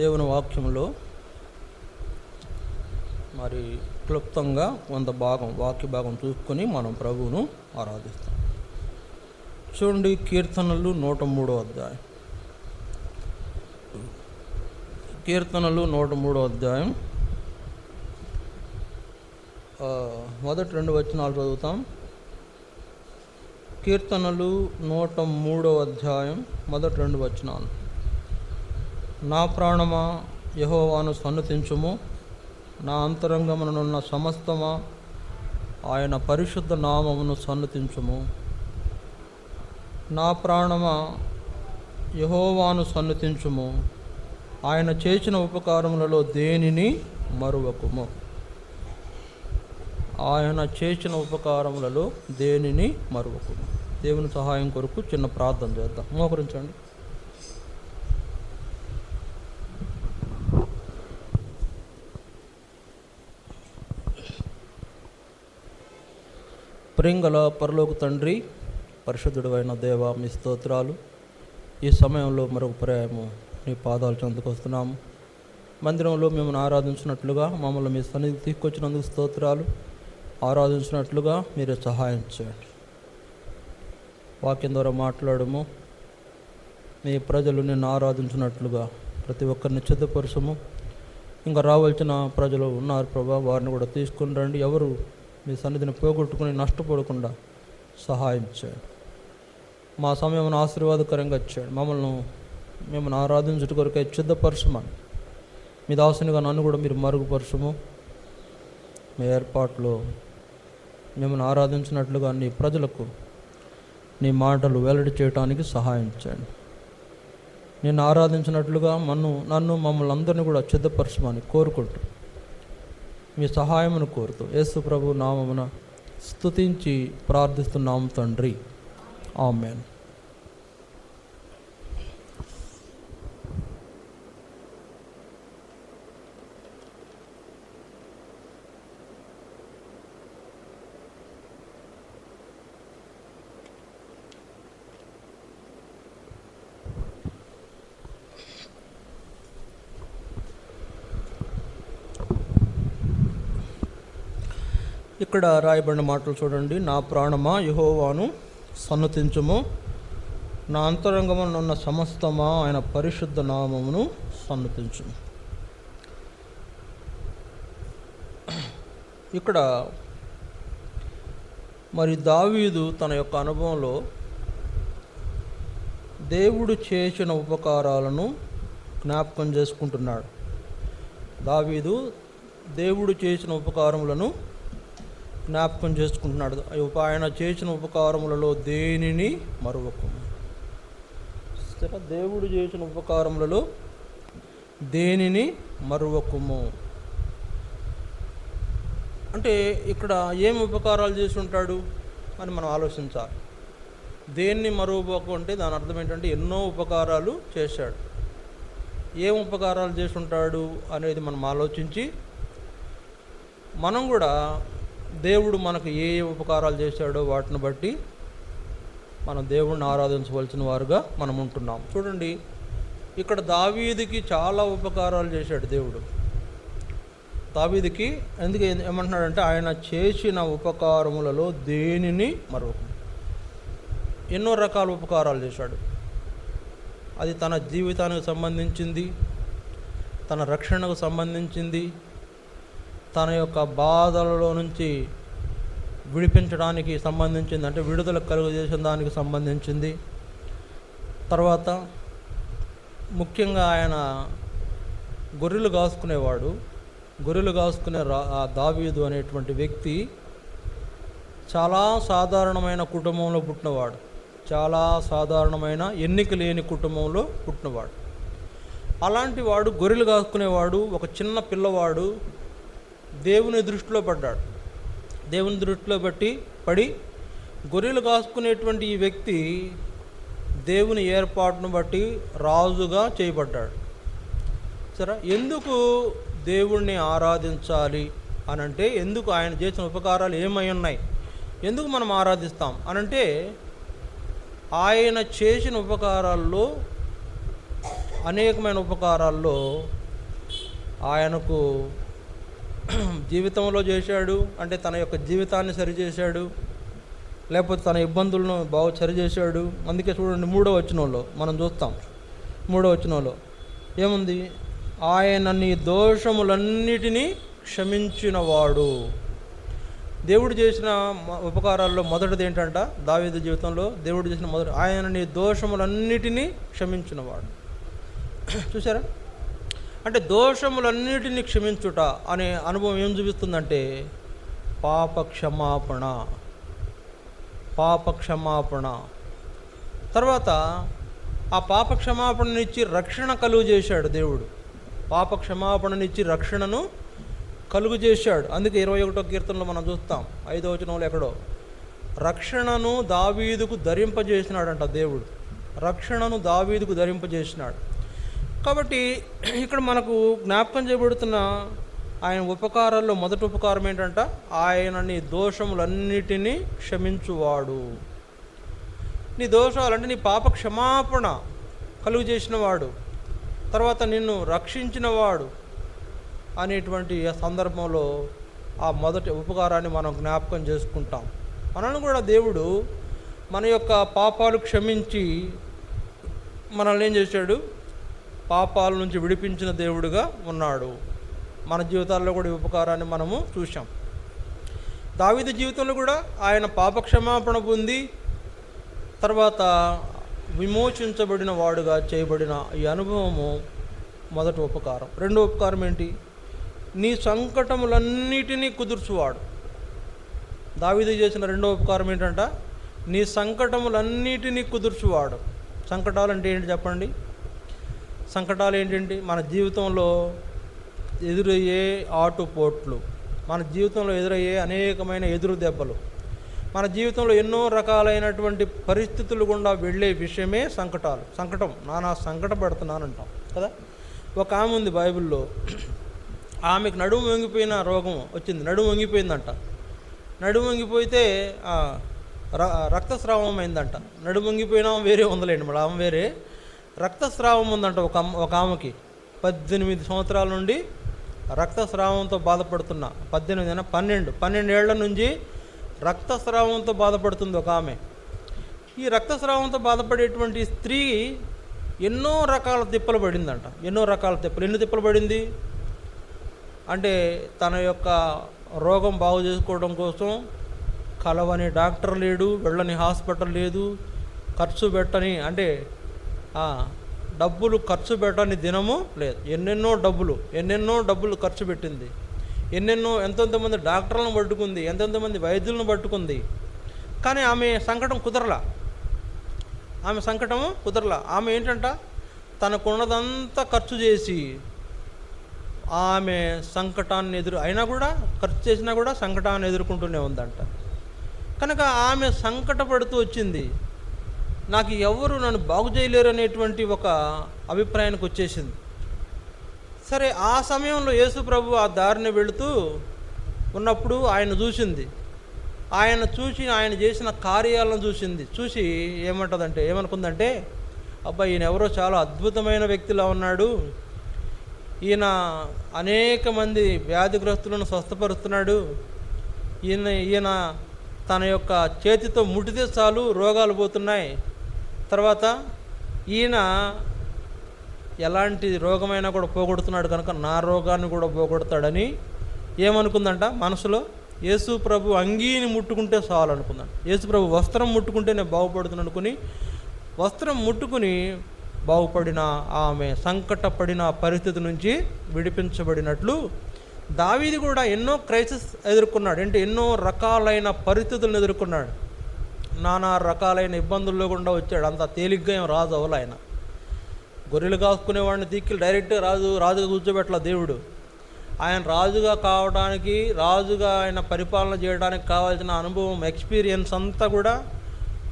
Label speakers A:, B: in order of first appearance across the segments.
A: దేవుని వాక్యంలో మరి క్లుప్తంగా కొంత భాగం వాక్య భాగం చూసుకొని మనం ప్రభువును ఆరాధిస్తాం. చూడండి కీర్తనలు నూట మూడో అధ్యాయం. కీర్తనలు నూట మూడో అధ్యాయం. మొదటి రెండు వచనాలు చదువుతాం. కీర్తనలు నూట మూడో అధ్యాయం మొదటి రెండు వచనాలు. నా ప్రాణమా యహోవాను సన్నతించుము. నా అంతరంగముననున్న సమస్తమా ఆయన పరిశుద్ధ నామమును సన్నతించుము. నా ప్రాణమా యహోవాను సన్నతించుము. ఆయన చేసిన ఉపకారములలో దేనిని మరువకుము? ఆయన చేసిన ఉపకారములలో దేనిని మరువకుము? దేవుని సహాయం కొరకు చిన్న ప్రార్థన చేద్దాం. మోకరించండి. ప్రింగల పరలోక తండ్రి పరిశుద్ధుడు అయిన దేవ మీ స్తోత్రాలు. ఈ సమయంలో మరొక పర్యాయము నీ పాదాలు చెందుకొస్తున్నాము మందిరంలో మిమ్మల్ని ఆరాధించినట్లుగా మమ్మల్ని మీ సన్నిధి తీసుకొచ్చినందుకు స్తోత్రాలు. ఆరాధించినట్లుగా మీరు సహాయం చేయండి. వాక్యం ద్వారా మాట్లాడము. మీ ప్రజలు నిన్ను ఆరాధించినట్లుగా ప్రతి ఒక్కరిని సిద్ధపరచము. ఇంకా రావాల్సిన ప్రజలు ఉన్నారు ప్రభా వారిని కూడా తీసుకుని రండి. ఎవరు మీ సన్నిధిని పోగొట్టుకుని నష్టపోకుండా సహాయం చేయండి మా సమయం ఆశీర్వాదకరంగా చేయండి మమ్మల్ని మిమ్మల్ని ఆరాధించుట కొరకే సిద్ధపరచమని మీ దాసునిగా నన్ను కూడా మీరు మరుగుపరచము. మీ ఏర్పాట్లో మిమ్మల్ని ఆరాధించినట్లుగా నీ ప్రజలకు నీ మాటలు వెల్లడి చేయడానికి సహాయం చేయండి నేను ఆరాధించినట్లుగా మన్ను నన్ను మమ్మల్ని అందరినీ కూడా సిద్ధపరచమని కోరుకుంటూ మీ సహాయమును కోరుతూ యేసు ప్రభు నామమున స్తుతించి ప్రార్థిస్తున్నాము తండ్రి. ఆమెన్. ఇక్కడ రాయబడిన మాటలు చూడండి. నా ప్రాణమా యహోవాను సన్నతించుము. నా అంతరంగమునున్న సమస్తమా ఆయన పరిశుద్ధ నామమును సన్నతించుము. ఇక్కడ మరి దావీదు తన యొక్క అనుభవంలో దేవుడు చేసిన ఉపకారాలను జ్ఞాపకం చేసుకుంటున్నాడు. దావీదు దేవుడు చేసిన ఉపకారములను జ్ఞాపకం చేసుకుంటున్నాడు. ఆయన చేసిన ఉపకారములలో దేనిని మరొకము స్థిర దేవుడు చేసిన ఉపకారములలో దేనిని మరొకము అంటే ఇక్కడ ఏం ఉపకారాలు చేసి ఉంటాడు అని మనం ఆలోచించాలి. దేన్ని మరొకకు అంటే దాని అర్థం ఏంటంటే ఎన్నో ఉపకారాలు చేశాడు. ఏం ఉపకారాలు చేసి ఉంటాడు అనేది మనం ఆలోచించి మనం కూడా దేవుడు మనకు ఏ ఏ ఉపకారాలు చేశాడో వాటిని బట్టి మనం దేవుడిని ఆరాధించవలసిన వారుగా మనం ఉంటున్నాం. చూడండి ఇక్కడ దావీదికి చాలా ఉపకారాలు చేశాడు దేవుడు. దావీదికి ఎందుకు ఏమంటున్నాడంటే ఆయన చేసిన ఉపకారములలో దేనిని మరొక ఎన్నో రకాల ఉపకారాలు చేశాడు. అది తన జీవితానికి సంబంధించింది తన రక్షణకు సంబంధించింది తన యొక్క బాధలలో నుంచి విడిపించడానికి సంబంధించింది అంటే విడుదల కలుగజేసిన దానికి సంబంధించింది. తర్వాత ముఖ్యంగా ఆయన గొర్రెలు కాసుకునేవాడు. గొర్రెలు కాసుకునే రా ఆ దావీదు అనేటువంటి వ్యక్తి చాలా సాధారణమైన కుటుంబంలో పుట్టినవాడు. చాలా సాధారణమైన ఎన్నిక లేని కుటుంబంలో పుట్టినవాడు. అలాంటి వాడు గొర్రెలు కాసుకునేవాడు. ఒక చిన్న పిల్లవాడు. దేవుని దృష్టిలో పడ్డాడు. దేవుని దృష్టిలో బట్టి పడి గొర్రెలు కాసుకునేటువంటి ఈ వ్యక్తి దేవుని ఏర్పాటును బట్టి రాజుగా చేయబడ్డాడు. సరే ఎందుకు దేవుణ్ణి ఆరాధించాలి అని అంటే ఎందుకు ఆయన చేసిన ఉపకారాలు ఏమై ఉన్నాయి? ఎందుకు మనం ఆరాధిస్తాం అనంటే ఆయన చేసిన ఉపకారాల్లో అనేకమైన ఉపకారాల్లో ఆయనకు జీవితంలో చేశాడు అంటే తన యొక్క జీవితాన్ని సరిచేశాడు లేకపోతే తన ఇబ్బందులను బాగా సరిచేశాడు. అందుకే చూడండి మూడో వచనంలో మనం చూస్తాం. మూడో వచనంలో ఏముంది? ఆయన నీ దోషములన్నిటినీ క్షమించినవాడు. దేవుడు చేసిన ఉపకారాల్లో మొదటిది ఏంటంట? దావేద జీవితంలో దేవుడు చేసిన మొదటి ఆయన నీ దోషములన్నిటినీ క్షమించినవాడు. చూసారా అంటే దోషములన్నిటిని క్షమించుట అనే అనుభవం ఏం చూపిస్తుందంటే పాప క్షమాపణ పాప క్షమాపణ తర్వాత ఆ పాప క్షమాపణనిచ్చి రక్షణ కలుగు చేశాడు దేవుడు. పాప క్షమాపణనిచ్చి రక్షణను కలుగు చేశాడు. అందుకే ఇరవై ఒకటో కీర్తనలో మనం చూస్తాం ఐదో వచనంలో ఎక్కడో రక్షణను దావీదుకు ధరింపజేసినాడంట దేవుడు. రక్షణను దావీదుకు ధరింపజేసినాడు. కాబట్టి ఇక్కడ మనకు జ్ఞాపకం చేయబడుతున్న ఆయన ఉపకారాల్లో మొదటి ఉపకారం ఏంటంట? ఆయన నీ దోషములన్నిటినీ క్షమించువాడు. నీ దోషాలంటే నీ పాప క్షమాపణ కలుగు చేసినవాడు. తర్వాత నిన్ను రక్షించినవాడు అనేటువంటి సందర్భంలో ఆ మొదటి ఉపకారాన్ని మనం జ్ఞాపకం చేసుకుంటాం. మనల్ని కూడా దేవుడు మన యొక్క పాపాలు క్షమించి మనల్ని ఏం చేశాడు? పాపాల నుంచి విడిపించిన దేవుడుగా ఉన్నాడు. మన జీవితాల్లో కూడా ఈ ఉపకారాన్ని మనము చూసాం దావిద జీవితంలో కూడా ఆయన పాపక్షమాపణ పొంది తర్వాత విమోచించబడిన వాడుగా చేయబడిన ఈ అనుభవము మొదటి ఉపకారం. రెండో ఉపకారం ఏంటి? నీ సంకటములన్నిటినీ కుదుర్చువాడు. దావీదు చేసిన రెండో ఉపకారం ఏంటంట? నీ సంకటములన్నిటినీ కుదుర్చువాడు. సంకటాలు అంటే ఏంటి చెప్పండి? సంకటాలు ఏంటంటే మన జీవితంలో ఎదురయ్యే ఆటుపోట్లు మన జీవితంలో ఎదురయ్యే అనేకమైన ఎదురు దెబ్బలు మన జీవితంలో ఎన్నో రకాలైనటువంటి పరిస్థితులు గుండా వెళ్ళే విషయమే సంకటాలు. సంకటం. నానా సంకట పడుతున్నానంటాం కదా? ఒక ఆమె ఉంది బైబిల్లో. ఆమెకు నడుము వంగిపోయిన రోగం వచ్చింది. నడుము వంగిపోయిందంట. నడుము వంగిపోతే రక్తస్రావం అయిందంట. నడుము వంగిపోయినా ఆమె వేరే ఉందలేండి మరి. ఆమె వేరే రక్తస్రావం ఉందంట ఒక ఒక ఆమెకి. పద్దెనిమిది సంవత్సరాల నుండి రక్తస్రావంతో బాధపడుతున్న. పద్దెనిమిది అయినా పన్నెండు. పన్నెండు ఏళ్ళ నుంచి రక్తస్రావంతో బాధపడుతుంది ఒక ఆమె. ఈ రక్తస్రావంతో బాధపడేటువంటి స్త్రీ ఎన్నో రకాల తిప్పలు పడిందంట. ఎన్నో రకాల తిప్పలు. ఎన్ని తిప్పలు పడింది? అంటే తన యొక్క రోగం బాగు చేసుకోవడం కోసం కలవని డాక్టర్ లేడు వెళ్ళని హాస్పిటల్ లేదు ఖర్చు పెట్టని అంటే డబ్బులు ఖర్చు పెట్టని దినము లేదు. ఎన్నెన్నో డబ్బులు ఎన్నెన్నో డబ్బులు ఖర్చు పెట్టింది. ఎన్నెన్నో ఎంతెంతమంది డాక్టర్లను పట్టుకుంది ఎంతెంతమంది వైద్యులను పట్టుకుంది. కానీ ఆమె సంకటం కుదరలా. ఆమె సంకటము కుదరలా. ఆమె ఏంటంట? తనకున్నదంతా ఖర్చు చేసి ఆమె సంకటాన్ని ఎదురు అయినా కూడా ఖర్చు చేసినా కూడా సంకటాన్ని ఎదుర్కొంటూనే ఉందంట. కనుక ఆమె సంకటపడుతూ వచ్చింది. నాకు ఎవరు నన్ను బాగు చేయలేరు అనేటువంటి ఒక అభిప్రాయానికి వచ్చేసింది. సరే ఆ సమయంలో యేసు ప్రభు ఆ దారిని వెళుతూ ఉన్నప్పుడు ఆయన చూసింది. ఆయన చూసి ఆయన చేసిన కార్యాలను చూసింది. చూసి ఏమంటుందంటే ఏమనుకుందంటే అబ్బాయి ఈయన ఎవరో చాలా అద్భుతమైన వ్యక్తిలా ఉన్నాడు. ఈయన అనేక మంది వ్యాధిగ్రస్తులను స్వస్థపరుస్తున్నాడు. ఈయన ఈయన తన యొక్క చేతితో ముట్టితే చాలు రోగాలు పోతున్నాయి. తర్వాత ఈయన ఎలాంటి రోగమైనా కూడా పోగొడుతున్నాడు కనుక నా రోగాన్ని కూడా పోగొడతాడని ఏమనుకుందంట? మనసులో యేసు ప్రభు అంగీని ముట్టుకుంటే చాలు యేసు ప్రభు వస్త్రం ముట్టుకుంటే నేను బాగుపడుతున్నాను అనుకుని వస్త్రం ముట్టుకుని బాగుపడిన ఆమె సంకటపడిన పరిస్థితి నుంచి విడిపించబడినట్లు దావీది కూడా ఎన్నో క్రైసిస్ ఎదుర్కొన్నాడు. అంటే ఎన్నో రకాలైన పరిస్థితులను ఎదుర్కొన్నాడు. నానా రకాలైన ఇబ్బందుల్లో గుండా వచ్చాడు. అంత తేలిగ్గా ఏం రాజు అవ్వలే ఆయన. గొర్రెలు కాసుకునేవాడిని తీక్కి డైరెక్ట్గా రాజు రాజుగా కూర్చోబెట్ల దేవుడు. ఆయన రాజుగా కావడానికి రాజుగా ఆయన పరిపాలన చేయడానికి కావాల్సిన అనుభవం ఎక్స్పీరియన్స్ అంతా కూడా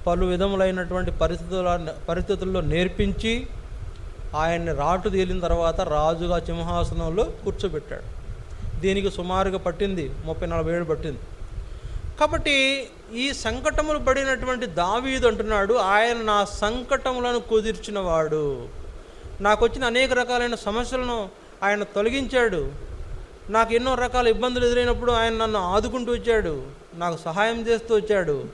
A: పలు విధములైనటువంటి పరిస్థితుల పరిస్థితుల్లో నేర్పించి ఆయన్ని రాటు తేలిన తర్వాత రాజుగా సింహాసనంలో కూర్చోబెట్టాడు. దీనికి సుమారుగా పట్టింది ముప్పై నలభై ఏడు పట్టింది. కాబట్టి ఈ సంకటములు పడినటువంటి దావీదు అంటున్నాడు ఆయన నా సంకటములను కుదిర్చినవాడు. నాకు వచ్చిన అనేక రకాలైన సమస్యలను ఆయన తొలగించాడు. నాకు ఎన్నో రకాల ఇబ్బందులు ఎదురైనప్పుడు ఆయన నన్ను ఆదుకుంటూ వచ్చాడు. నాకు సహాయం చేస్తూ వచ్చాడు.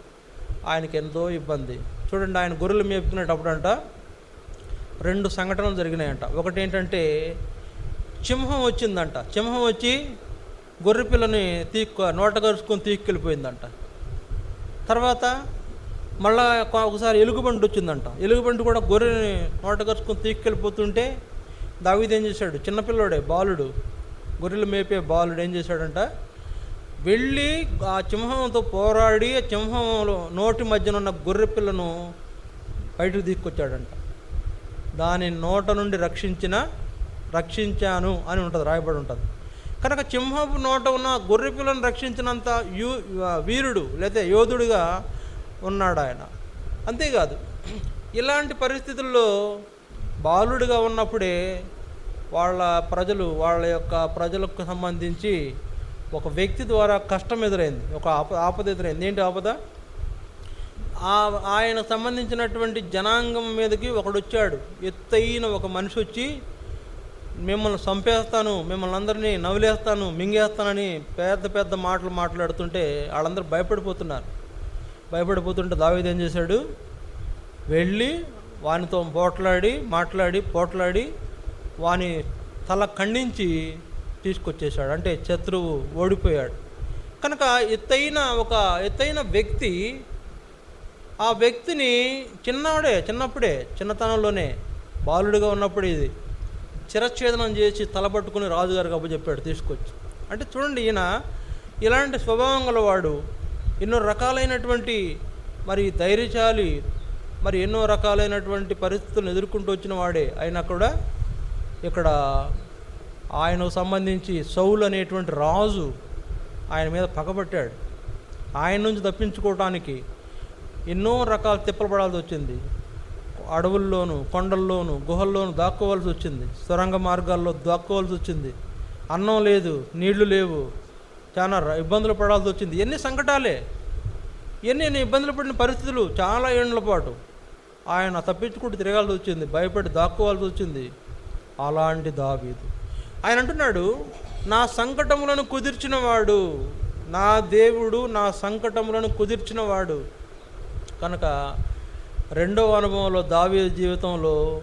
A: ఆయనకి ఎంతో ఇబ్బంది. చూడండి ఆయన గొర్రెలు మేపుకునేటప్పుడు అంట రెండు సంఘటనలు జరిగినాయంట. ఒకటి ఏంటంటే సింహం వచ్చిందంట. సింహం వచ్చి గొర్రె పిల్లని తీక్కు నోట కరుచుకొని తీసుకెళ్ళిపోయిందంట. తర్వాత మళ్ళా ఒకసారి ఎలుగుబండి వచ్చిందంట. ఎలుగుబండి కూడా గొర్రెని నోట కరుచుకొని తీక్కెళ్ళిపోతుంటే దావీదేం చేశాడు? చిన్నపిల్లోడే బాలుడు. గొర్రెలు మేపే బాలుడు ఏం చేశాడంట? వెళ్ళి ఆ సింహంతో పోరాడి ఆ సింహంలో నోటి మధ్యన ఉన్న గొర్రె పిల్లను బయటకు తీసుకొచ్చాడంట. దాని నోట నుండి రక్షించిన రక్షించాను అని ఉంటుంది రాయబడి ఉంటుంది. కనుక సింహపు నోట ఉన్న గొర్రె పిల్లను రక్షించినంత యూ వీరుడు లేదా యోధుడిగా ఉన్నాడు ఆయన. అంతేకాదు ఇలాంటి పరిస్థితుల్లో బాలుడిగా ఉన్నప్పుడే వాళ్ళ ప్రజలు వాళ్ళ యొక్క ప్రజలకు సంబంధించి ఒక వ్యక్తి ద్వారా కష్టం ఎదురైంది ఒక ఆప ఆపద ఎదురైంది. ఏంటి ఆపద? ఆ ఆయన సంబంధించినటువంటి జనాంగం మీదకి ఒకడు వచ్చాడు. ఎత్తైన ఒక మనిషి వచ్చి మిమ్మల్ని చంపేస్తాను మిమ్మల్ని అందరినీ నవ్వులేస్తాను మింగేస్తానని పెద్ద పెద్ద మాటలు మాట్లాడుతుంటే వాళ్ళందరూ భయపడిపోతున్నారు. భయపడిపోతుంటే దావేది ఏం చేశాడు? వెళ్ళి వానితో పోట్లాడి మాట్లాడి పోట్లాడి వాని తల ఖండించి తీసుకొచ్చేసాడు అంటే శత్రువు ఓడిపోయాడు. కనుక ఎత్తైన ఒక ఎత్తైన వ్యక్తి ఆ వ్యక్తిని చిన్నవాడే చిన్నప్పుడే చిన్నతనంలోనే బాలుడిగా ఉన్నప్పుడు ఇది చిరఛేదనం చేసి తలపట్టుకుని రాజుగారు గబ్బు చెప్పాడు తీసుకొచ్చి. అంటే చూడండి ఈయన ఇలాంటి స్వభావం గలవాడు ఎన్నో రకాలైనటువంటి మరి ధైర్యశాలి మరి ఎన్నో రకాలైనటువంటి పరిస్థితులను ఎదుర్కొంటూ వచ్చిన వాడే. అయినా కూడా ఇక్కడ ఆయనకు సంబంధించి సౌలు అనేటువంటి రాజు ఆయన మీద పగబట్టాడు. ఆయన నుంచి తప్పించుకోవటానికి ఎన్నో రకాల తిప్పలు పడాల్సి వచ్చింది. అడవుల్లోనూ కొండల్లోనూ గుహల్లోనూ దాక్కోవాల్సి వచ్చింది. సొరంగ మార్గాల్లో దాక్కోవాల్సి వచ్చింది. అన్నం లేదు నీళ్ళు లేవు. చాలా ఇబ్బందులు పడాల్సి వచ్చింది. ఎన్ని సంకటాలే. ఎన్ని ఎన్ని ఇబ్బందులు పడిన పరిస్థితులు చాలా ఏళ్ళ పాటు. ఆయన తప్పించుకుంటూ తిరగాల్సి వచ్చింది. భయపడి దాక్కోవాల్సి వచ్చింది. అలాంటి దావీదు. ఆయన అంటున్నాడు నా సంకటములను కుదిర్చినవాడు నా దేవుడు నా సంకటములను కుదిర్చినవాడు. కనుక రెండవ అనుభవంలో దావీ జీవితంలో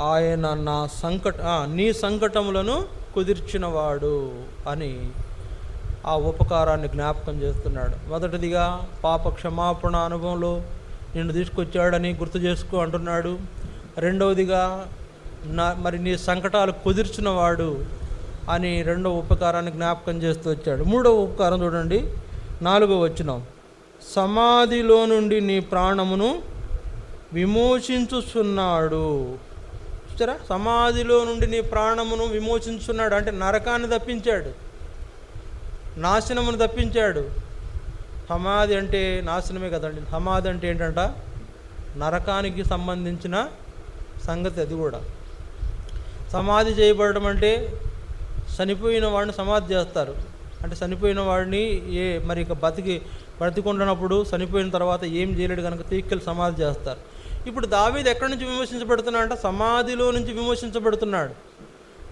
A: ఆయన నా సంకట నీ సంకటములను కుదిర్చినవాడు అని ఆ ఉపకారాన్ని జ్ఞాపకం చేస్తున్నాడు. మొదటిదిగా పాప క్షమాపణ అనుభవంలో నిన్ను తీసుకొచ్చాడని గుర్తు చేసుకో అంటున్నాడు. రెండవదిగా నా మరి నీ సంకటాలు కుదిర్చినవాడు అని రెండవ ఉపకారాన్ని జ్ఞాపకం చేస్తూ వచ్చాడు. మూడవ ఉపకారం చూడండి. నాలుగో వచ్చినాం సమాధిలో నుండి నీ ప్రాణమును విమోచించుచున్నాడు. చూసారా? సమాధిలో నుండి నీ ప్రాణమును విమోచించున్నాడు అంటే నరకాన్ని తప్పించాడు. నాశనమును తప్పించాడు. సమాధి అంటే నాశనమే కదండి. సమాధి అంటే ఏంటంట? నరకానికి సంబంధించిన సంగతి అది కూడా. సమాధి చేయబడడం అంటే చనిపోయిన వాడిని సమాధి చేస్తారు. అంటే చనిపోయిన వాడిని ఏ మరి ఇక బతికి బ్రతికుండనప్పుడు చనిపోయిన తర్వాత ఏం చేయలేడు కనుక తీక్కలు సమాధి చేస్తారు. ఇప్పుడు దావీదు ఎక్కడి నుంచి విమోచించబడుతున్నాడు అంటే సమాధిలో నుంచి విమోచించబడుతున్నాడు.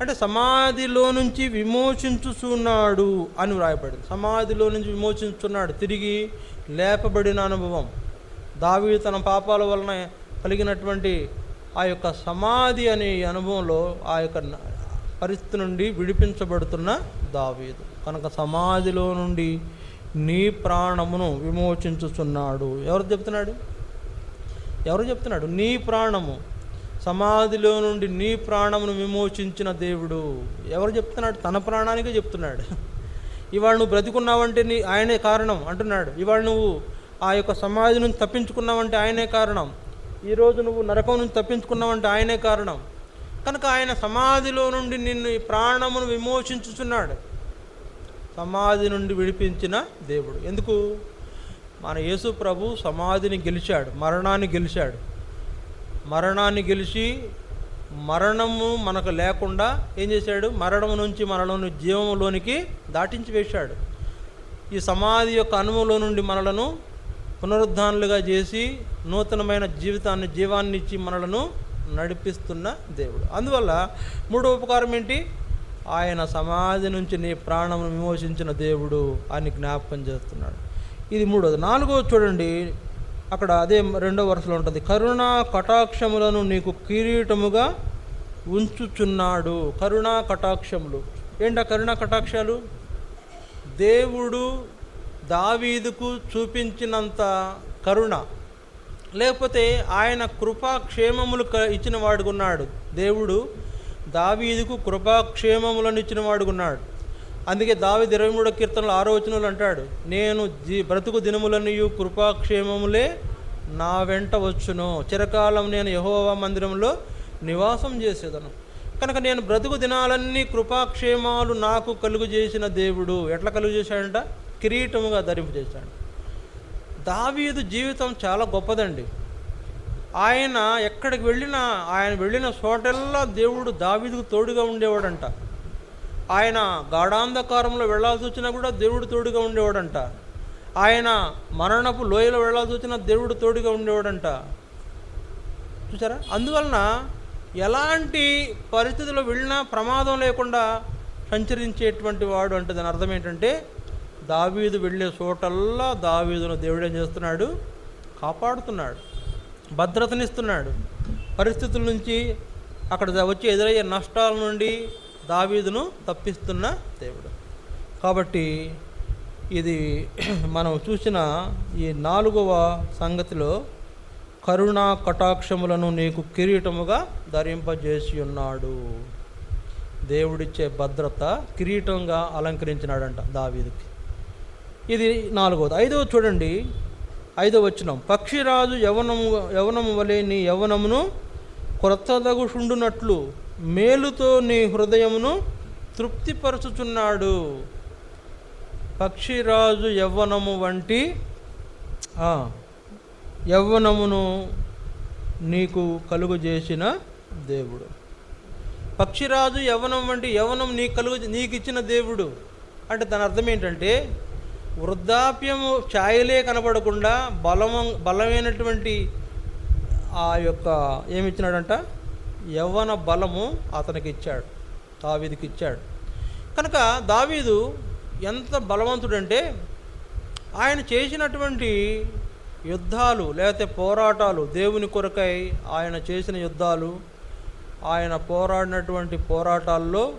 A: అంటే సమాధిలో నుంచి విమోచించుచున్నాడు అని వ్రాయబడింది. సమాధిలో నుంచి విమోచించున్నాడు తిరిగి లేపబడిన అనుభవం. దావీ తన పాపాల వలన కలిగినటువంటి ఆ యొక్క సమాధి అనే అనుభవంలో ఆ యొక్క పరిస్థితి నుండి విడిపించబడుతున్న దావీదు. కనుక సమాధిలో నుండి నీ ప్రాణమును విమోచించుచున్నాడు. ఎవరు చెప్తున్నాడు? ఎవరు చెప్తున్నాడు? నీ ప్రాణము. సమాధిలో నుండి నీ ప్రాణమును విమోచించిన దేవుడు. ఎవరు చెప్తున్నాడు? తన ప్రాణానికే చెప్తున్నాడు. ఇవాళ నువ్వు బ్రతికున్నావంటే నీ ఆయనే కారణం అంటున్నాడు. ఇవాళ నువ్వు ఆ యొక్క సమాధి నుంచి తప్పించుకున్నావంటే ఆయనే కారణం. ఈరోజు నువ్వు నరకం నుంచి తప్పించుకున్నావంటే ఆయనే కారణం. కనుక ఆయన సమాధిలో నుండి నిన్ను ఈ ప్రాణమును విమోచించుచున్నాడు. సమాధి నుండి విడిపించిన దేవుడు. ఎందుకు? మన యేసు ప్రభు సమాధిని గెలిచాడు మరణాన్ని గెలిచాడు. మరణాన్ని గెలిచి మరణము మనకు లేకుండా ఏం చేశాడు? మరణం నుంచి మనలను జీవంలోనికి దాటించి వేశాడు. ఈ సమాధి యొక్క అనుములో నుండి మనలను పునరుద్ధానులుగా చేసి నూతనమైన జీవితాన్ని జీవాన్ని ఇచ్చి మనలను నడిపిస్తున్న దేవుడు. అందువల్ల మూడో ఉపకారం ఏంటి? ఆయన సమాధి నుంచి నీ ప్రాణం విమోచించిన దేవుడు అని జ్ఞాపకం చేస్తున్నాడు. ఇది మూడోది. నాలుగోది చూడండి. అక్కడ అదే రెండో వరుసలో ఉంటుంది. కరుణా కటాక్షములను నీకు కిరీటముగా ఉంచుచున్నాడు. కరుణా కటాక్షములు. ఏంటా కరుణా కటాక్షాలు? దేవుడు దావీదుకు చూపించినంత కరుణ. లేకపోతే ఆయన కృపాక్షేమములు క ఇచ్చిన వాడుకున్నాడు దేవుడు దావీదుకు కృపాక్షేమములను ఇచ్చిన వాడుకున్నాడు అందుకే దావీదు ఇరవై మూడో కీర్తనలు ఆరో వచనంలో అంటాడు నేను జీ బ్రతుకు దినములనియు కృపాక్షేమములే నా వెంట వచ్చును. చిరకాలం నేను యహోవా మందిరంలో నివాసం చేసేదను. కనుక నేను బ్రతుకు దినాలన్నీ కృపాక్షేమాలు నాకు కలుగు చేసిన దేవుడు. ఎట్లా కలుగు చేశాడంట? కిరీటముగా ధరింపు చేశాడు. దావీదు జీవితం చాలా గొప్పదండి. ఆయన ఎక్కడికి వెళ్ళినా ఆయన వెళ్ళిన చోటెల్లా దేవుడు దావీదుకు తోడుగా ఉండేవాడంట. ఆయన గాఢాంధకారంలో వెళ్ళాల్సి వచ్చినా కూడా దేవుడు తోడుగా ఉండేవాడంట. ఆయన మరణపు లోయలో వెళ్ళాల్సి వచ్చినా దేవుడు తోడుగా ఉండేవాడంట. చూసారా? అందువలన ఎలాంటి పరిస్థితుల్లో వెళ్ళినా ప్రమాదం లేకుండా సంచరించేటువంటి వాడు అంటే దాని అర్థం ఏంటంటే దావీదు వెళ్ళే చోటల్లా దావీదును దేవుడు ఏం చేస్తున్నాడు? కాపాడుతున్నాడు. భద్రతనిస్తున్నాడు. పరిస్థితుల నుంచి అక్కడ వచ్చి ఎదురయ్యే నష్టాల నుండి దావీదును తప్పిస్తున్న దేవుడు. కాబట్టి ఇది మనం చూసిన ఈ నాలుగవ సంగతిలో కరుణా కటాక్షములను నీకు కిరీటముగా ధరింపజేసి ఉన్నాడు. దేవుడిచ్చే భద్రత కిరీటంగా అలంకరించినాడంట దావీదుకి. ఇది నాలుగవది. ఐదవ చూడండి. ఐదవ వచనం. పక్షిరాజు యవనము యవనము వలె నీ యవనమును క్రొత్తదగుషుండునట్లు మేలుతో నీ హృదయమును తృప్తిపరచుచున్నాడు. పక్షిరాజు యవ్వనము వంటి యవ్వనమును నీకు కలుగజేసిన దేవుడు. పక్షిరాజు యవ్వనం వంటి యవ్వనం నీకు కలుగు నీకు ఇచ్చిన దేవుడు. అంటే దాని అర్థం ఏంటంటే వృద్ధాప్యము ఛాయలే కనపడకుండా బలము బలమైనటువంటి ఆ యొక్క ఏమిచ్చినాడంట? యవ్వన బలము అతనికి ఇచ్చాడు దావీదుకి ఇచ్చాడు కనుక దావీదు ఎంత బలవంతుడంటే ఆయన చేసినటువంటి యుద్ధాలు లేకపోతే పోరాటాలు దేవుని కొరకై ఆయన చేసిన యుద్ధాలు ఆయన పోరాడినటువంటి పోరాటాల్లో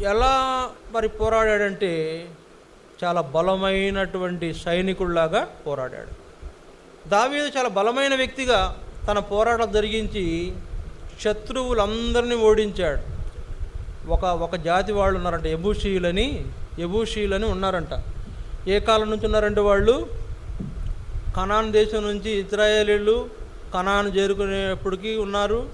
A: ఎలా మరి పోరాడాడంటే చాలా బలమైనటువంటి సైనికుల్లాగా పోరాడాడు. దావీదు చాలా బలమైన వ్యక్తిగా తన పోరాటం జరిగించి శత్రువులందరినీ ఓడించాడు. ఒక ఒక జాతి వాళ్ళు ఉన్నారంట ఎబూషీయులని ఎబూషీయులని ఉన్నారంట. ఏ కాలం నుంచి ఉన్నారంటే వాళ్ళు? కనాన్ దేశం నుంచి ఇజ్రాయేలీలు కనాన్ చేరుకునేప్పటికీ ఉన్నారు.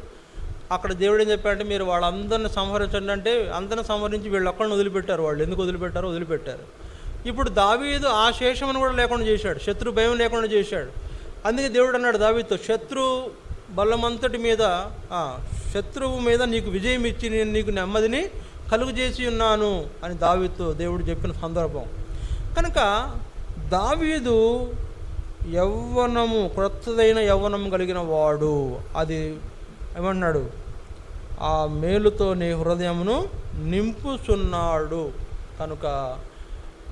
A: అక్కడ దేవుడు ఏం చెప్పారంటే మీరు వాళ్ళందరిని సంహరించండి అంటే అందరిని సంహరించి వీళ్ళు ఒక్కడిని వదిలిపెట్టారు వాళ్ళు. ఎందుకు వదిలిపెట్టారో వదిలిపెట్టారు. ఇప్పుడు దావీదు ఆ శేషమును కూడా లేకుండా చేశాడు. శత్రు భయం లేకుండా చేశాడు. అందుకే దేవుడు అన్నాడు దావీతో శత్రు బలమంతటి మీద శత్రువు మీద నీకు విజయం ఇచ్చి నేను నీకు నెమ్మదిని కలుగు చేసి ఉన్నాను అని దావీతో దేవుడు చెప్పిన సందర్భం. కనుక దావీదు యవ్వనము క్రొత్తదైన యవ్వనం కలిగిన వాడు. అది ఏమన్నాడు? ఆ మేలుతో నీ హృదయమును నింపుచున్నాడు. కనుక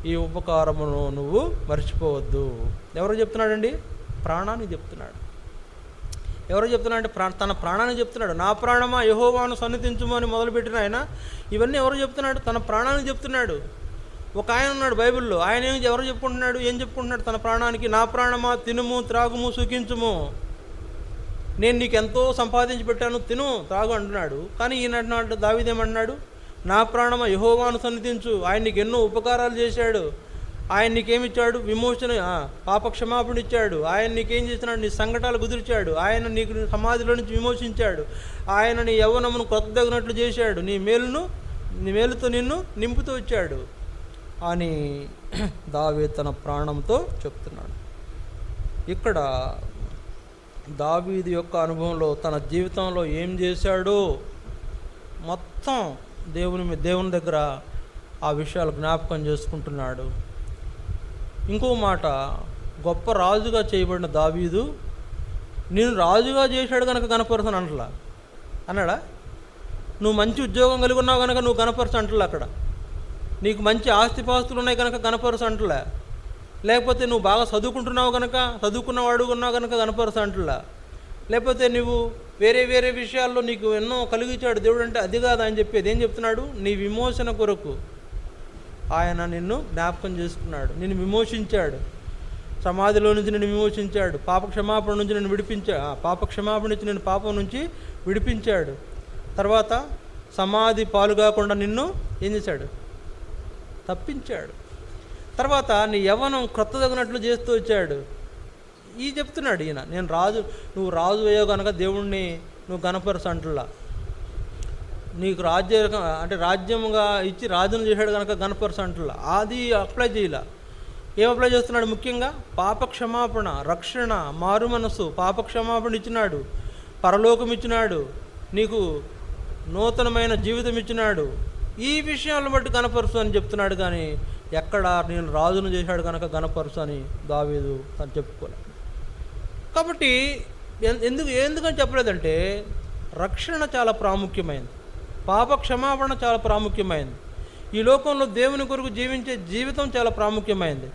A: ఈ ఉపకారమును నువ్వు మర్చిపోవద్దు. ఎవరు చెప్తున్నాడండి? ప్రాణాన్ని చెప్తున్నాడు. ఎవరు చెప్తున్నాడు అంటే ప్రా తన ప్రాణాన్ని చెప్తున్నాడు. నా ప్రాణమా యహోవాను సన్నిధించుము అని మొదలుపెట్టిన ఆయన. ఇవన్నీ ఎవరు చెప్తున్నాడు? తన ప్రాణాన్ని చెప్తున్నాడు. ఒక ఆయన ఉన్నాడు బైబిల్లో. ఆయన ఏం ఎవరు చెప్పుకుంటున్నాడు? ఏం చెప్పుకుంటున్నాడు? తన ప్రాణానికి నా ప్రాణమా? తినుము త్రాగుము సుఖించుము. నేను నీకు ఎంతో సంపాదించి పెట్టాను తిను త్రాగు అంటున్నాడు. కానీ ఈయన దావిదేమంటున్నాడు నా ప్రాణమా యహోవాను సన్నిధించు. ఆయన నీకు ఎన్నో ఉపకారాలు చేశాడు. ఆయన నీకేమిచ్చాడు? విమోచన పాప క్షమాపణ ఇచ్చాడు. ఆయన నీకేం చేసినాడు నీ సంఘటాలు కుదిర్చాడు. ఆయన నీకు సమాధిలో నుంచి విమోచించాడు. ఆయన నీ యవ్వనమును కొత్తదగినట్లు చేశాడు. నీ మేలును నీ మేలుతో నిన్ను నింపుతూ వచ్చాడు అని దావే తన ప్రాణంతో చెప్తున్నాడు. ఇక్కడ దావీది యొక్క అనుభవంలో తన జీవితంలో ఏం చేశాడో? మొత్తం దేవుని దేవుని దగ్గర ఆ విషయాలు జ్ఞాపకం చేసుకుంటున్నాడు. ఇంకో మాట గొప్ప రాజుగా చేయబడిన దావీదు నేను రాజుగా చేశాడు కనుక గణపరచని అంటలా. అన్నాడా? నువ్వు మంచి ఉద్యోగం కలిగి ఉన్నావు కనుక నువ్వు గణపరచు అంటలే అక్కడ. నీకు మంచి ఆస్తిపాస్తులు ఉన్నాయి కనుక గణపరచు అంటలే. లేకపోతే నువ్వు బాగా చదువుకుంటున్నావు కనుక చదువుకున్నవాడు ఉన్నావు కనుక గణపరచు అంటలా. లేకపోతే నువ్వు వేరే వేరే విషయాల్లో నీకు ఎన్నో కలిగించాడు దేవుడు అంటే అది కాదు అని చెప్పేది. ఏం చెప్తున్నాడు? నీ విమోచన కొరకు ఆయన నిన్ను జ్ఞాపకం చేసుకున్నాడు. నిన్ను విమోచించాడు. సమాధిలో నుంచి నిన్ను విమోచించాడు. పాప క్షమాపణ నుంచి నేను విడిపించా ఆ, పాప క్షమాపణ నుంచి నేను పాపం నుంచి విడిపించాడు. తర్వాత సమాధి పాలు కాకుండా నిన్ను ఏం చేశాడు? తప్పించాడు. తర్వాత నీ యవ్వనం క్రొత్తదగినట్లు చేస్తూ వచ్చాడు. ఈ చెప్తున్నాడు ఈయన. నేను రాజు నువ్వు రాజు అయ్యో కనుక దేవుణ్ణి నువ్వు గణపరచు అంటులా నీకు రాజ్య అంటే రాజ్యంగా ఇచ్చి రాజును చేశాడు కనుక గణపరచు అంటులా. అది అప్లై చేయలే. ఏం అప్లై చేస్తున్నాడు ముఖ్యంగా? పాప క్షమాపణ రక్షణ మారు మనసు పాప క్షమాపణ ఇచ్చినాడు. పరలోకం ఇచ్చినాడు నీకు నూతనమైన జీవితం ఇచ్చినాడు ఈ విషయాలను బట్టి గణపరుసు అని చెప్తున్నాడు కానీ ఎక్కడ నేను రాజును చేశాడు కనుక గణపరుసు అని దావీదు అని చెప్పుకోలే. కాబట్టి ఎందుకు ఎందుకని చెప్పలేదంటే రక్షణ చాలా ప్రాముఖ్యమైనది. పాప క్షమాపణ చాలా ప్రాముఖ్యమైనది ఈ లోకంలో దేవుని కొరకు జీవించే జీవితం చాలా ప్రాముఖ్యమైనది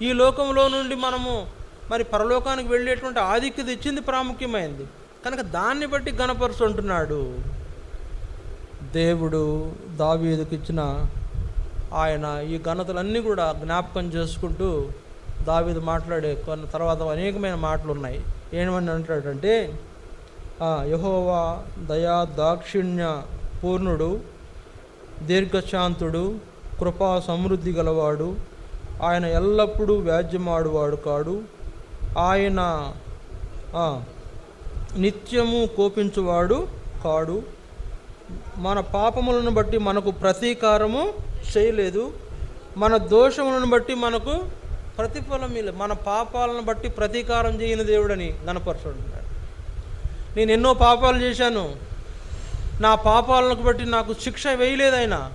A: ఈ లోకంలో నుండి మనము మరి పరలోకానికి వెళ్ళేటువంటి ఆధిక్యత ఇచ్చింది ప్రాముఖ్యమైనది కనుక దాన్ని బట్టి గణపరుచుంటున్నాడు దేవుడు దావీదుకి ఇచ్చిన ఆయన ఈ ఘనతలన్నీ కూడా జ్ఞాపకం చేసుకుంటూ దావీదు మాట్లాడే కొన్ని తర్వాత అనేకమైన మాటలు ఉన్నాయి ఏమని అంటాడంటే యహోవా దయా దాక్షిణ్య పూర్ణుడు దీర్ఘశాంతుడు కృపా సమృద్ధి గలవాడు ఆయన ఎల్లప్పుడూ వ్యాజ్యమాడువాడు కాడు. ఆయన నిత్యము కోపించువాడు కాడు. మన పాపములను బట్టి మనకు ప్రతీకారము చేయలేదు. మన దోషములను బట్టి మనకు ప్రతిఫలం లేదు మన పాపాలను బట్టి ప్రతీకారం చేయని దేవుడని గణపరచుంటున్నాడు నేను ఎన్నో పాపాలు చేశాను. నా పాపాలను బట్టి నాకు శిక్ష వేయలేదు ఆయన.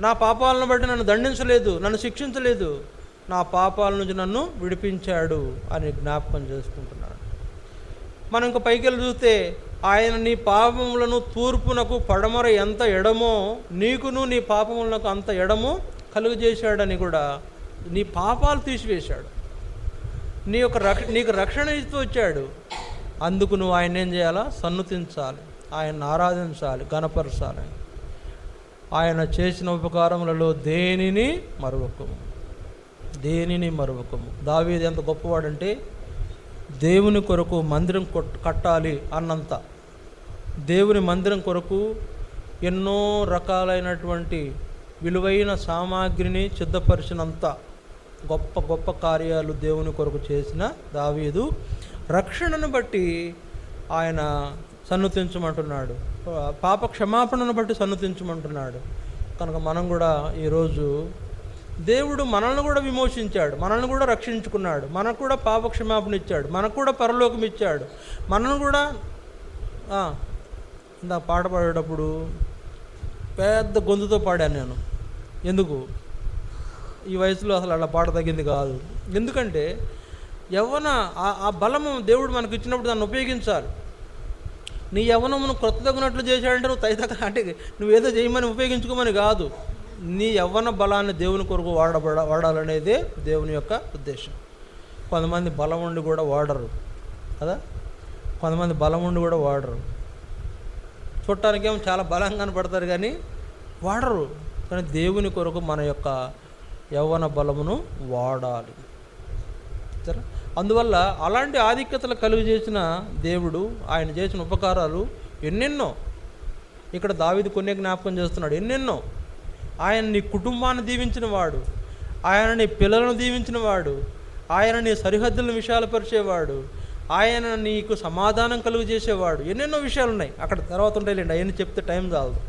A: నా పాపాలను బట్టి నన్ను దండించలేదు నన్ను శిక్షించలేదు. నా పాపాల నుంచి నన్ను విడిపించాడు అని జ్ఞాపకం చేసుకుంటున్నాడు. మనం ఇంకా పైకి వెళ్ళి చూస్తే ఆయన నీ పాపములను తూర్పునకు పడమర ఎంత ఎడమో నీకును నీ పాపములకు అంత ఎడమో కలుగజేశాడని కూడా నీ పాపాలు తీసివేశాడు. నీ యొక్క రక్ష నీకు రక్షణ ఇస్తూ వచ్చాడు. అందుకు నువ్వు ఆయన ఏం చేయాలా? సన్నుతించాలి. ఆయన్ని ఆరాధించాలి గణపరచాలి. ఆయన చేసిన ఉపకారములలో దేనిని మరొకము దేనిని మరొకము దావీది ఎంత గొప్పవాడంటే దేవుని కొరకు మందిరం కట్టాలి అన్నంత. దేవుని మందిరం కొరకు ఎన్నో రకాలైనటువంటి విలువైన సామాగ్రిని సిద్ధపరిచినంత గొప్ప గొప్ప కార్యాలు దేవుని కొరకు చేసిన దావీదు. రక్షణను బట్టి ఆయన సన్నతించమంటున్నాడు. పాప క్షమాపణను బట్టి సన్నతించమంటున్నాడు. కనుక మనం కూడా ఈరోజు దేవుడు మనల్ని కూడా విమోచించాడు. మనల్ని కూడా రక్షించుకున్నాడు. మనకు కూడా పాప క్షమాపణ ఇచ్చాడు. మనకు కూడా పరలోకం ఇచ్చాడు. మనల్ని కూడా ఆ, ఇందా పాట పాడేటప్పుడు పెద్ద గొంతుతో పాడాను నేను. ఎందుకు? ఈ వయసులో అసలు అలా పాట తగ్గింది కాదు. ఎందుకంటే యవ్వన ఆ- ఆ బలము దేవుడు మనకు ఇచ్చినప్పుడు దాన్ని ఉపయోగించాలి. నీ యవ్వనమును క్రొత్త తగినట్లు చేశాడంటే నువ్వు తైతక అంటే నువ్వేదో చేయమని ఉపయోగించుకోమని కాదు. నీ యవ్వన బలాన్ని దేవుని కొరకు వాడబడ వాడాలనేదే దేవుని యొక్క ఉద్దేశం. కొంతమంది బలం ఉండి కూడా వాడరు. కదా? కొంతమంది బలం ఉండి కూడా వాడరు. చూడటానికేమో చాలా బలంగా కనపడతారు కానీ వాడరు. కానీ దేవుని కొరకు మన యొక్క యవ్వన బలమును వాడాలి. సరే అందువల్ల అలాంటి ఆధిక్యతలు కలుగు చేసిన దేవుడు ఆయన చేసిన ఉపకారాలు ఎన్నెన్నో. ఇక్కడ దావిది కొన్నే జ్ఞాపకం చేస్తున్నాడు. ఎన్నెన్నో. ఆయన నీ కుటుంబాన్ని దీవించిన వాడు ఆయన నీ పిల్లలను దీవించిన వాడు ఆయన నీ సరిహద్దులను విశాలపరిచేవాడు ఆయన నీకు సమాధానం కలుగు చేసేవాడు. ఎన్నెన్నో విషయాలు ఉన్నాయి. అక్కడ తర్వాత ఉంటాయిలేండి ఆయన చెప్తే టైం చాలదు.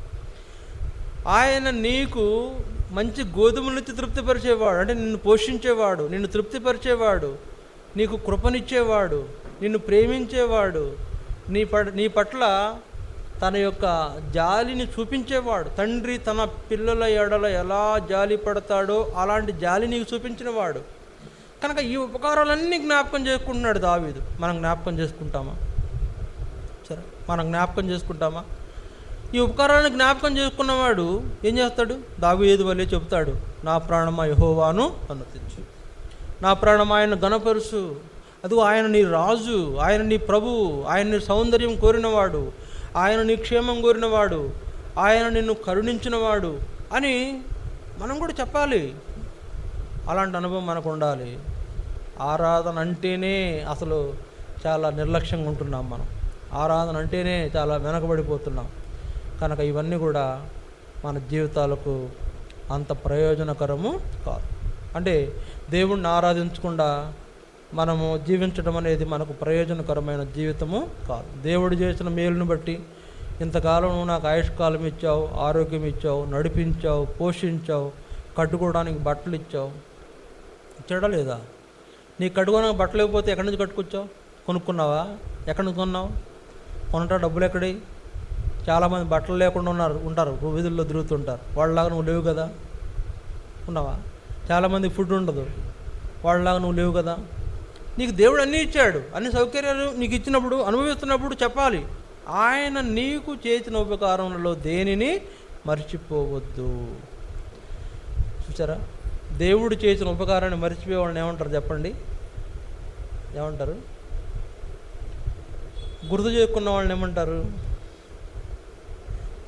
A: ఆయన నీకు మంచి గోధుమలనిచ్చి తృప్తిపరిచేవాడు. అంటే నిన్ను పోషించేవాడు నిన్ను తృప్తిపరిచేవాడు నీకు కృపనిచ్చేవాడు నిన్ను ప్రేమించేవాడు నీ పట్ నీ పట్ల తన యొక్క జాలిని చూపించేవాడు. తండ్రి తన పిల్లల ఎడల ఎలా జాలి పడతాడో అలాంటి జాలి నీకు చూపించినవాడు. కనుక ఈ ఉపకారాలన్నీ జ్ఞాపకం చేసుకుంటున్నాడు దావీదు. మనం జ్ఞాపకం చేసుకుంటామా? సరే మనం జ్ఞాపకం చేసుకుంటామా? ఈ ఉపకారాన్ని జ్ఞాపకం చేసుకున్నవాడు ఏం చేస్తాడు? దాగుయేది వల్లే చెబుతాడు? నా ప్రాణమా యహోవాను అనుతించు నా ప్రాణం ఆయన గణపరుసు అది ఆయన నీ రాజు ఆయన నీ ప్రభువు ఆయన నీ సౌందర్యం కోరినవాడు ఆయన నీ క్షేమం కోరినవాడు ఆయన నిన్ను కరుణించినవాడు అని మనం కూడా చెప్పాలి. అలాంటి అనుభవం మనకు ఉండాలి. ఆరాధన అంటేనే అసలు చాలా నిర్లక్ష్యంగా ఉంటున్నాం మనం. ఆరాధన అంటేనే చాలా వెనకబడిపోతున్నాం. కనుక ఇవన్నీ కూడా మన జీవితాలకు అంత ప్రయోజనకరము కాదు. అంటే దేవుణ్ణి ఆరాధించకుండా మనము జీవించడం అనేది మనకు ప్రయోజనకరమైన జీవితము కాదు. దేవుడు చేసిన మేలును బట్టి ఇంతకాలం నువ్వు నాకు ఆయుష్కాలం ఇచ్చావు ఆరోగ్యం ఇచ్చావు నడిపించావు పోషించావు కట్టుకోవడానికి బట్టలు ఇచ్చావు. ఇచ్చాడా లేదా? నీ కట్టుకోవడానికి బట్టలు లేకపోతే ఎక్కడి నుంచి కట్టుకొచ్చావు? కొనుక్కున్నావా? ఎక్కడి నుంచి కొన్నావు? కొనటా డబ్బులు ఎక్కడి చాలామంది బట్టలు లేకుండా ఉన్నారు ఉంటారు వీధుల్లో తిరుగుతుంటారు. వాళ్ళలాగా నువ్వు లేవు కదా? ఉన్నావా? చాలామంది ఫుడ్ ఉండదు. వాళ్ళలాగా నువ్వు లేవు కదా? నీకు దేవుడు అన్నీ ఇచ్చాడు. అన్ని సౌకర్యాలు నీకు ఇచ్చినప్పుడు అనుభవిస్తున్నప్పుడు చెప్పాలి. ఆయన నీకు చేసిన ఉపకారంలో దేనిని మర్చిపోవద్దు. చూసారా? దేవుడు చేసిన ఉపకారాన్ని మర్చిపోయే వాళ్ళని ఏమంటారు చెప్పండి? ఏమంటారు? గుర్తు చేసుకున్న వాళ్ళని ఏమంటారు?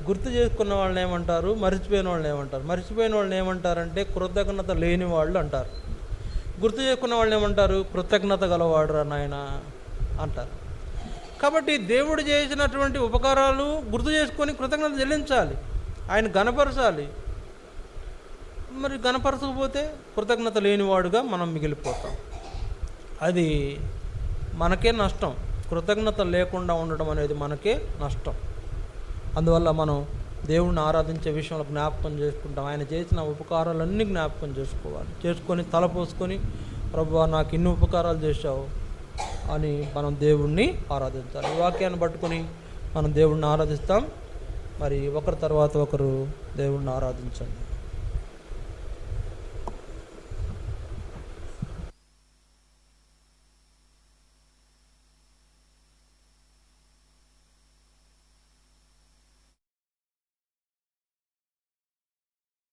A: గుర్తు చేసుకున్న వాళ్ళని ఏమంటారు? మర్చిపోయిన వాళ్ళని ఏమంటారు? మర్చిపోయిన వాళ్ళని ఏమంటారంటే కృతజ్ఞత లేని వాళ్ళు అంటారు. గుర్తు చేసుకున్న వాళ్ళని ఏమంటారు? కృతజ్ఞత గలవాడు నాయన అంటారు. కాబట్టి దేవుడు చేసినటువంటి ఉపకారాలు గుర్తు చేసుకొని కృతజ్ఞత చెల్లించాలి. ఆయన గనపరచాలి మరి గనపరచకపోతే కృతజ్ఞత లేనివాడుగా మనం మిగిలిపోతాం. అది మనకే నష్టం. కృతజ్ఞత లేకుండా ఉండడం అనేది మనకే నష్టం. అందువల్ల మనం దేవుణ్ణి ఆరాధించే విషయంలో జ్ఞాపకం చేసుకుంటాం. ఆయన చేసిన ఉపకారాలన్నీ జ్ఞాపకం చేసుకోవాలి. చేసుకొని తలపోసుకొని ప్రభు నాకు ఇన్ని ఉపకారాలు చేశావు అని మనం దేవుణ్ణి ఆరాధించాలి. ఈ వాక్యాన్ని పట్టుకొని మనం దేవుణ్ణి ఆరాధిస్తాం. మరి ఒకరి తర్వాత ఒకరు దేవుణ్ణి ఆరాధించండి.